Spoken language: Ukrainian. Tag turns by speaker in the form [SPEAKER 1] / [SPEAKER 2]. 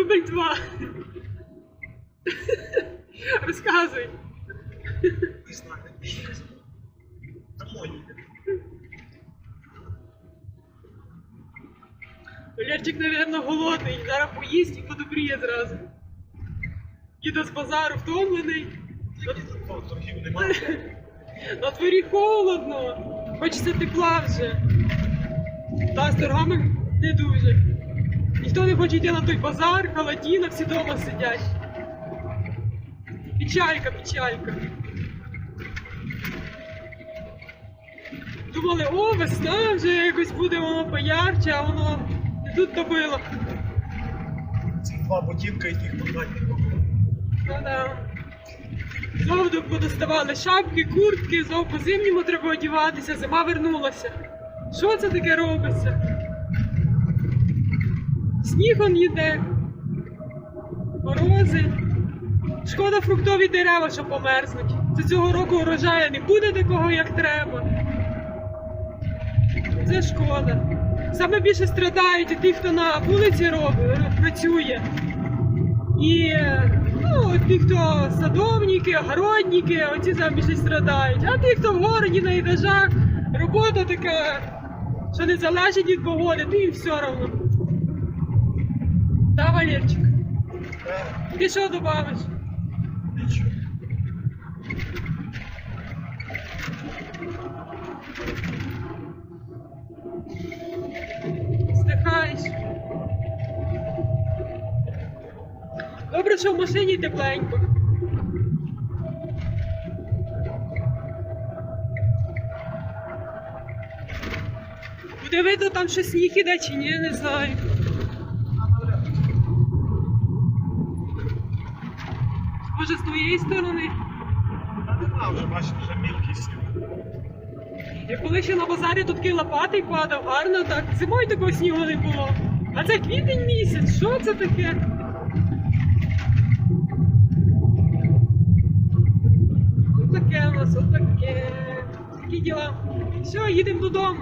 [SPEAKER 1] Дубль два. Розказуй.
[SPEAKER 2] Не знаю. Домой.
[SPEAKER 1] Валерчик, наверное, голодний. Зараз поїсть і подобріє зразу. Їде з базару втомлений.
[SPEAKER 2] Торгів немає.
[SPEAKER 1] На дворі холодно. Хочеться тепла вже. Та з торгами не дуже. Ніхто не хоче йти на той базар, холодіна, всі вдома сидять. Печалька, печалька. Думали, о, весна вже якось буде воно поярче, а воно не тут то було.
[SPEAKER 2] Ці два ботинка і тих продати.
[SPEAKER 1] Ну-да. Знову подоставали шапки, куртки, знову по зимньому треба одягатися, зима вернулася. Що це таке робиться? Сніг он їде, морози. Шкода фруктові дерева, що померзнуть. Це цього року урожаю не буде такого, як треба. Це шкода. Саме більше страдають ті, хто на вулиці робить, працює. І е, ну, ті, хто садовники, огородники, оці саме більше страдають. А ті, хто в городі на етажах, робота така, що не залежить від погоди, то їм все одно. Да, Валерчик?
[SPEAKER 2] Е,
[SPEAKER 1] Ти що добавиш?
[SPEAKER 2] нічого.
[SPEAKER 1] Здихаєш. Добре, що в машині тепленько. Буде видно там, що сніг іде чи ні, не знаю. Може, з твоєї сторони?
[SPEAKER 2] Та нема вже, бачиш, вже мілкість.
[SPEAKER 1] Я коли ще на базарі тут такий лопатий падав, гарно так. Зимою такого снігу не було. А це квітень місяць, що це таке? Отаке у нас, отаке. Такі діла. Все, їдемо додому.